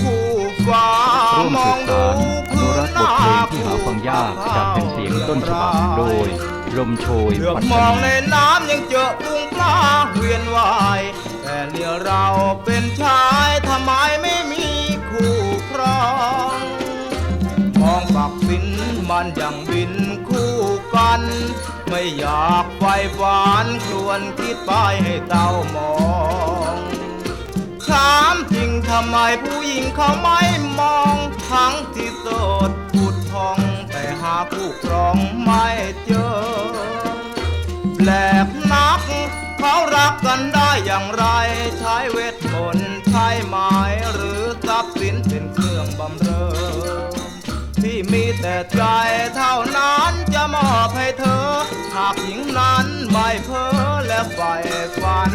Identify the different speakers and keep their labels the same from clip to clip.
Speaker 1: คู่ฟ้า
Speaker 2: ร่วม
Speaker 1: ม
Speaker 2: สื
Speaker 1: อบ
Speaker 2: สารอนุรักษ์บทเพลงที่หาฟังยากจากเป็นเสียงต้นฉบับโดยลมโชย
Speaker 1: เหลือบ
Speaker 2: ปัต
Speaker 1: มองในน้ำยังเจอกุ้งปลาเวียนวายแต่เนี่ยเราเป็นชายทำไมไม่มีคู่ครองมองปักฟินมันยังบินคู่กัน ไม่อยากไฟฝันครวนคิดไปให้เต้ามอง ไมผู้หญิงเขาไม่มองทั้งที่โสดพูดทอง แต่หาคู่ครองไม่เจอ แปลกนัก เขารักกันได้อย่างไร ใช้เวทมนต์ใช้ไม้หรือทรัพย์สินเป็นเครื่องบำเรอ ที่มีแต่ใจเท่านั้นจะมอบให้เธอ หากหญิงนั้นไม่เพ้อและใฝ่ฝัน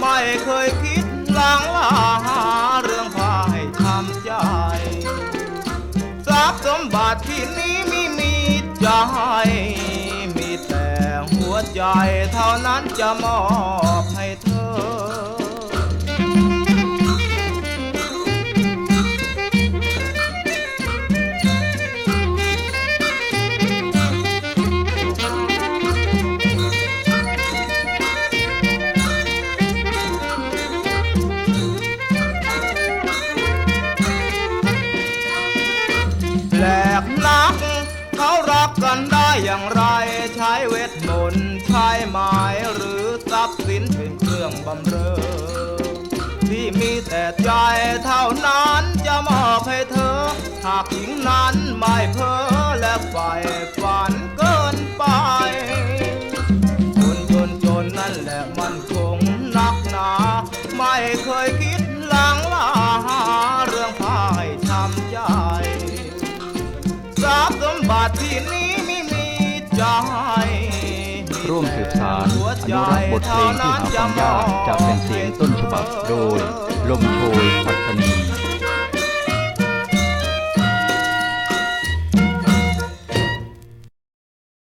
Speaker 1: ไม่เคยคิดลังลาหาเรื่องพายทำใจ ทรัพย์สมบัติที่นี้ไม่มีใจมีแต่หัวใจเท่านั้นจะมอบ กันได้อย่างไรใช้เวทมนต์ใช้ไม้หรือทรัพย์สินเป็นเครื่องบำเรอ ที่มีแต่ใจเท่านั้นจะมอบให้เธอ หากหญิงนั้นไม่เพ้อและใฝ่ฝันเกินไปคนจนจนนั่นแหละมันคงนักหนา ไม่เคยคิดลังลาหาเรื่องพาให้ช้ำใจทรัพย์สมบัติที่นี่
Speaker 2: ร่วมสืบสารอนุรักษ์บทเพลงที่หาฟังยากจากเป็นเสียงต้นฉบับโดย ลมโชยพัฒนี